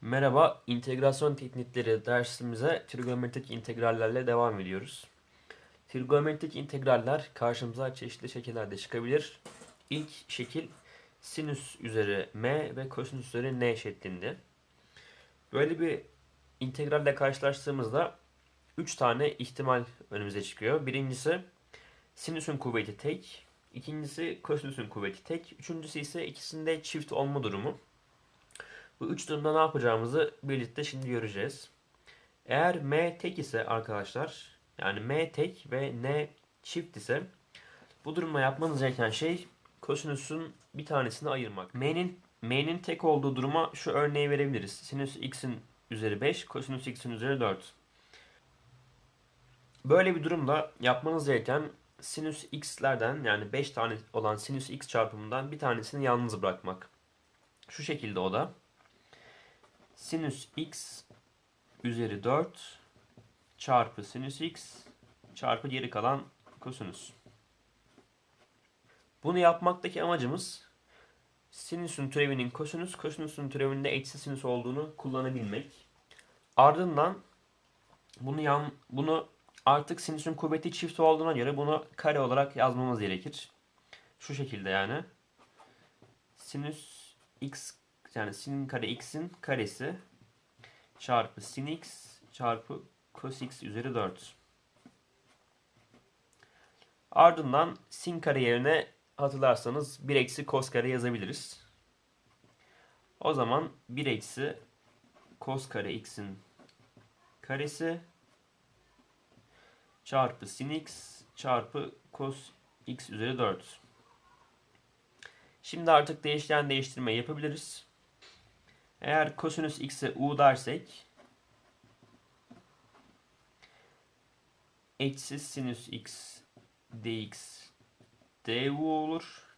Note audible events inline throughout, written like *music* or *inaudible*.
Merhaba, integrasyon teknikleri dersimize trigonometrik integrallerle devam ediyoruz. Trigonometrik integraller karşımıza çeşitli şekillerde çıkabilir. İlk şekil sinüs üzeri m ve kosinüs üzeri n şeklinde. Böyle bir integralle karşılaştığımızda 3 tane ihtimal önümüze çıkıyor. Birincisi sinüsün kuvveti tek, ikincisi kosinüsün kuvveti tek, üçüncüsü ise ikisinde çift olma durumu. Bu üç durumda ne yapacağımızı birlikte şimdi göreceğiz. Eğer m tek ise arkadaşlar yani m tek ve n çift ise bu durumda yapmanız gereken şey kosinüsün bir tanesini ayırmak. m'nin m'nin tek olduğu duruma şu örneği verebiliriz. Sinüs x'in üzeri 5, kosinüs x'in üzeri 4. Böyle bir durumda yapmanız gereken sinüs x'lerden yani 5 tane olan sinüs x çarpımından bir tanesini yalnız bırakmak. Şu şekilde o da sinüs x üzeri 4 çarpı sinüs x çarpı geri kalan kosinüs. Bunu yapmaktaki amacımız sinüsün türevinin kosinüs, kosinüsün türevinde eksi sinüs olduğunu kullanabilmek. Ardından bunu yan, bunu artık sinüsün kuvveti çift olduğuna göre bunu kare olarak yazmamız gerekir. Şu şekilde yani. Sinüs x yani sin kare x'in karesi çarpı sin x çarpı cos x üzeri 4. Ardından sin kare yerine hatırlarsanız 1 eksi cos kare yazabiliriz. O zaman 1 eksi cos kare x'in karesi çarpı sin x çarpı cos x üzeri 4. Şimdi artık değişken değiştirme yapabiliriz. Eğer kosinüs x'e u dersek eksi sinüs x dx du olur.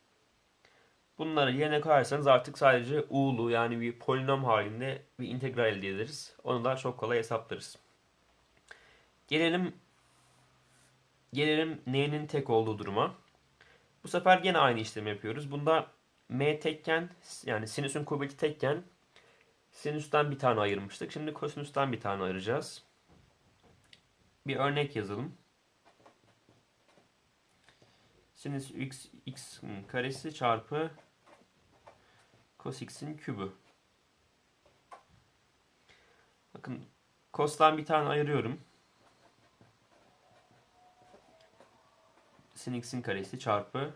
Bunları yerine koyarsanız artık sadece u'lu yani bir polinom halinde bir integral elde ederiz. Onu da çok kolay hesaplarız. Gelelim gelelim n'nin tek olduğu duruma. Bu sefer gene aynı işlemi yapıyoruz. Bunda m tekken yani sinüsün kuvveti tekken sinüsten bir tane ayırmıştık. Şimdi kosinüsten bir tane ayıracağız. Bir örnek yazalım. Sinüs x, x karesi çarpı cos x'in kübü. Bakın cos'tan bir tane ayırıyorum. sin x'in karesi çarpı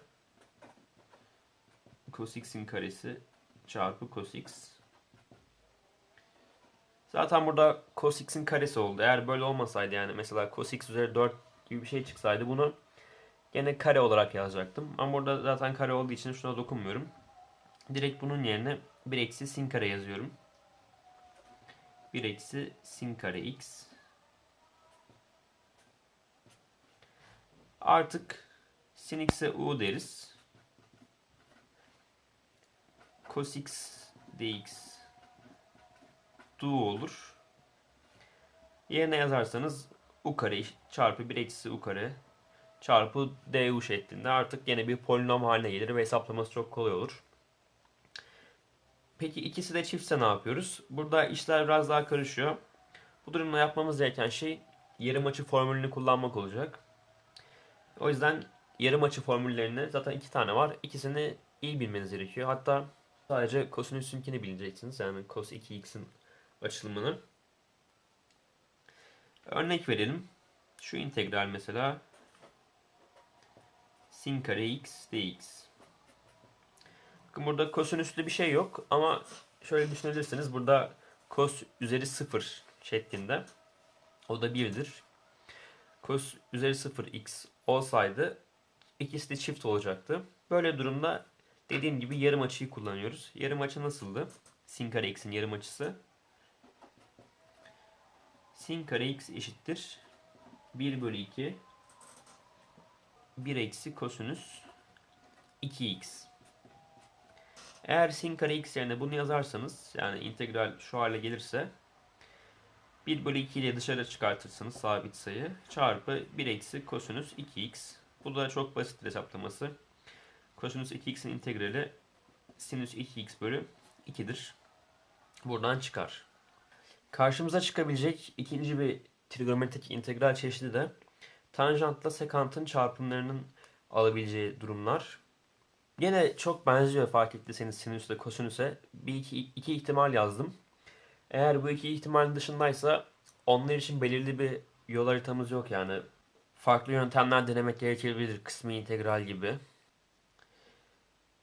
cos x'in karesi çarpı cos x. Zaten burada cos x'in karesi oldu. Eğer böyle olmasaydı yani mesela cos x üzeri 4 gibi bir şey çıksaydı bunu gene kare olarak yazacaktım. Ama burada zaten kare olduğu için şuna dokunmuyorum. Direkt bunun yerine 1 eksi sin kare yazıyorum. 1 eksi sin kare x. Artık sin x'e u deriz. Cos x dx du olur. Yerine yazarsanız u kare çarpı 1 eksi u kare çarpı du şeklinde artık yine bir polinom haline gelir ve hesaplaması çok kolay olur. Peki ikisi de çiftse ne yapıyoruz? Burada işler biraz daha karışıyor. Bu durumda yapmamız gereken şey yarım açı formülünü kullanmak olacak. O yüzden yarım açı formüllerini zaten iki tane var. İkisini iyi bilmeniz gerekiyor. Hatta sadece kosinüsünkini bileceksiniz. Yani cos 2x'in açılımını. Örnek verelim. Şu integral mesela sin kare x dx. Bakın burada kosinüslü bir şey yok ama şöyle düşünebilirsiniz. Burada cos üzeri 0 şeklinde. O da 1'dir. Cos üzeri 0 x olsaydı ikisi de çift olacaktı. Böyle durumda dediğim gibi yarım açıyı kullanıyoruz. Yarım açı nasıldı? Sin kare x'in yarım açısı. Sin kare x eşittir. 1 bölü 2 1 eksi kosinüs 2x. Eğer sin kare x yerine bunu yazarsanız yani integral şu hale gelirse 1 bölü 2 ile dışarı çıkartırsanız sabit sayı çarpı 1 eksi kosinüs 2x. Bu da çok basit hesaplaması. Kosinüs 2x'in integrali sinüs 2x bölü 2'dir. Buradan çıkar. Karşımıza çıkabilecek ikinci bir trigonometrik integral çeşidi de tanjantla sekantın çarpımlarının alabileceği durumlar. Yine çok benziyor fark ettiyseniz sinüsle kosinüse. Bir iki, iki ihtimal yazdım. Eğer bu iki ihtimalin dışındaysa onlar için belirli bir yol haritamız yok yani. Farklı yöntemler denemek gerekebilir kısmi integral gibi.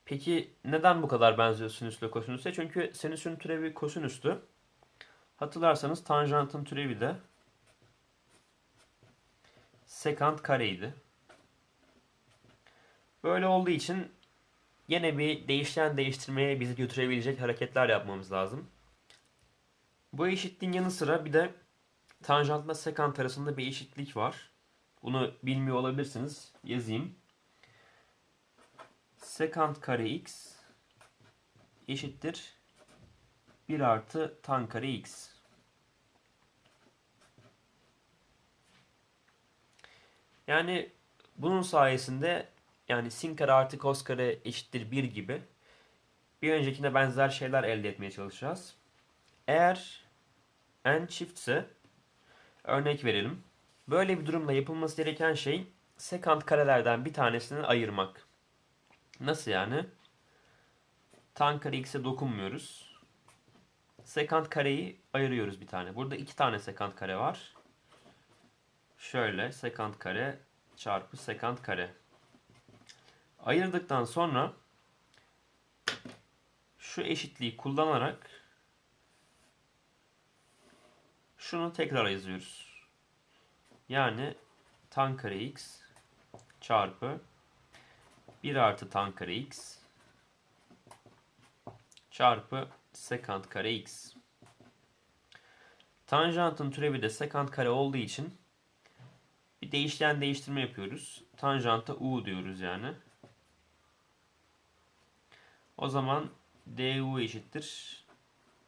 Peki neden bu kadar benziyor sinüsle kosinüse? Çünkü sinüsün türevi kosinüstü. Hatırlarsanız tanjantın türevi de sekant kareydi. Böyle olduğu için yine bir değişken değiştirmeye bizi götürebilecek hareketler yapmamız lazım. Bu eşitliğin yanı sıra bir de tanjantla sekant arasında bir eşitlik var. Bunu bilmiyor olabilirsiniz. Yazayım. Sekant kare x eşittir 1 artı tan kare x. Yani bunun sayesinde yani sin kare artı kos kare eşittir 1 gibi bir öncekine benzer şeyler elde etmeye çalışacağız. Eğer n çiftse örnek verelim. Böyle bir durumda yapılması gereken şey sekant karelerden bir tanesini ayırmak. Nasıl yani? Tan kare x'e dokunmuyoruz. Sekant kareyi ayırıyoruz bir tane. Burada iki tane sekant kare var. Şöyle sekant kare çarpı sekant kare. Ayırdıktan sonra şu eşitliği kullanarak şunu tekrar yazıyoruz. Yani tan kare x çarpı 1 artı tan kare x çarpı sekant kare x. Tanjantın türevi de sekant kare olduğu için bir değişken değiştirme yapıyoruz. Tanjanta u diyoruz yani. O zaman du eşittir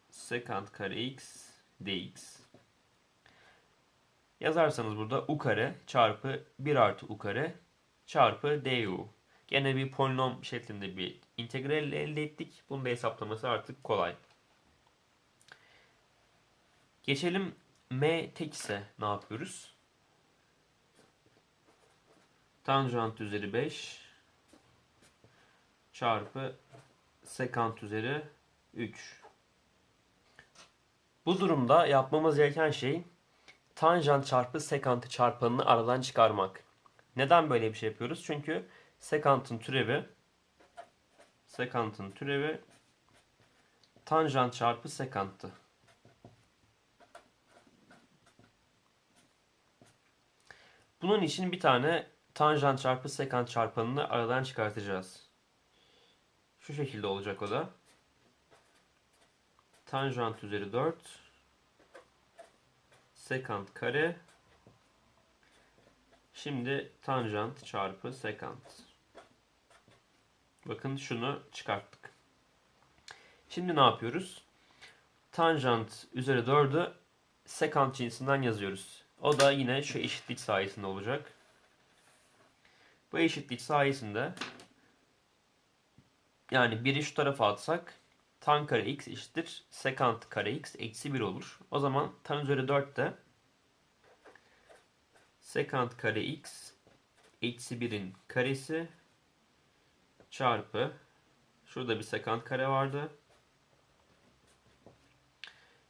sekant kare x dx. Yazarsanız burada u kare çarpı 1 artı u kare çarpı du. Gene bir polinom şeklinde bir integral elde ettik. Bunun da hesaplaması artık kolay. Geçelim m tek ise ne yapıyoruz? Tanjant üzeri 5 çarpı sekant üzeri 3. Bu durumda yapmamız gereken şey tanjant çarpı sekantı çarpanını aradan çıkarmak. Neden böyle bir şey yapıyoruz? Çünkü sekantın türevi sekantın türevi tanjant çarpı sekanttı. Bunun için bir tane tanjant çarpı sekant çarpanını aradan çıkartacağız. Şu şekilde olacak o da. Tanjant üzeri 4 sekant kare Şimdi tanjant çarpı sekant. Bakın şunu çıkarttık. Şimdi ne yapıyoruz? Tanjant üzeri 4'ü sekant cinsinden yazıyoruz. O da yine şu eşitlik sayesinde olacak. Bu eşitlik sayesinde yani biri şu tarafa atsak tan kare x eşittir sekant kare x eksi 1 olur. O zaman tan üzeri 4 de sekant kare x eksi 1'in karesi çarpı şurada bir sekant kare vardı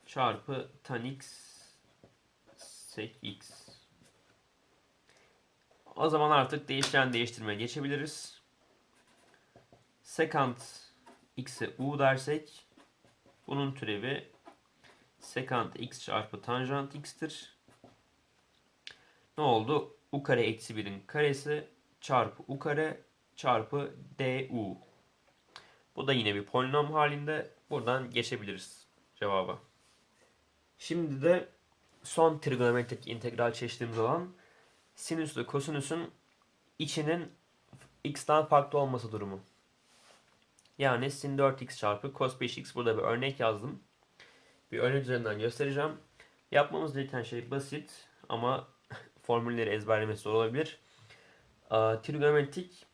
çarpı tan x sek x o zaman artık değişken değiştirmeye geçebiliriz. Sekant x'e u dersek bunun türevi sekant x çarpı tanjant x'tir. Ne oldu? u kare eksi 1'in karesi çarpı u kare çarpı du. Bu da yine bir polinom halinde. Buradan geçebiliriz cevaba. Şimdi de son trigonometrik integral çeşitimiz olan sinüs ve kosinüsün içinin x'ten farklı olması durumu. Yani sin 4x çarpı cos 5x burada bir örnek yazdım. Bir örnek üzerinden göstereceğim. Yapmamız gereken şey basit ama *laughs* formülleri ezberlemesi zor olabilir. Trigonometrik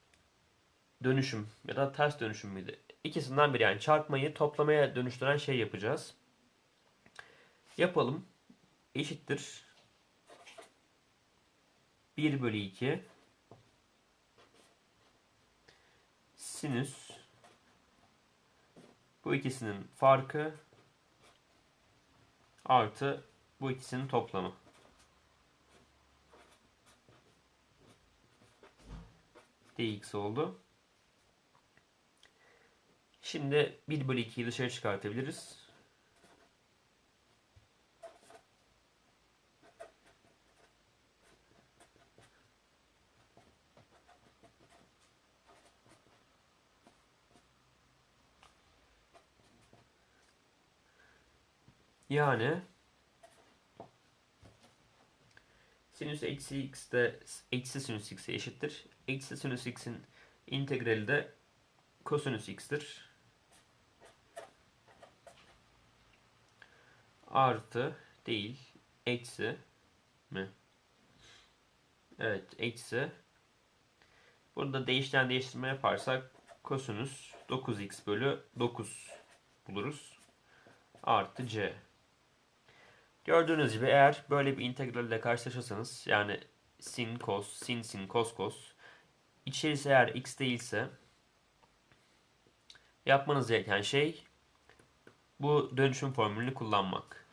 dönüşüm ya da ters dönüşüm müydü? İkisinden biri yani çarpmayı toplamaya dönüştüren şey yapacağız. Yapalım. Eşittir. 1 bölü 2 sinüs bu ikisinin farkı artı bu ikisinin toplamı. dx oldu. Şimdi 1 bölü 2'yi dışarı çıkartabiliriz. Yani sinüs eksi x de eksi sinüs x'e eşittir. Eksi sinüs x'in integrali de kosinüs x'tir. Artı değil eksi mi? Evet eksi. Burada değişten değiştirme yaparsak kosinüs 9x bölü 9 buluruz. Artı c. Gördüğünüz gibi eğer böyle bir integralle karşılaşırsanız yani sin cos, sin sin cos cos içerisi eğer x değilse yapmanız gereken şey bu dönüşüm formülünü kullanmak.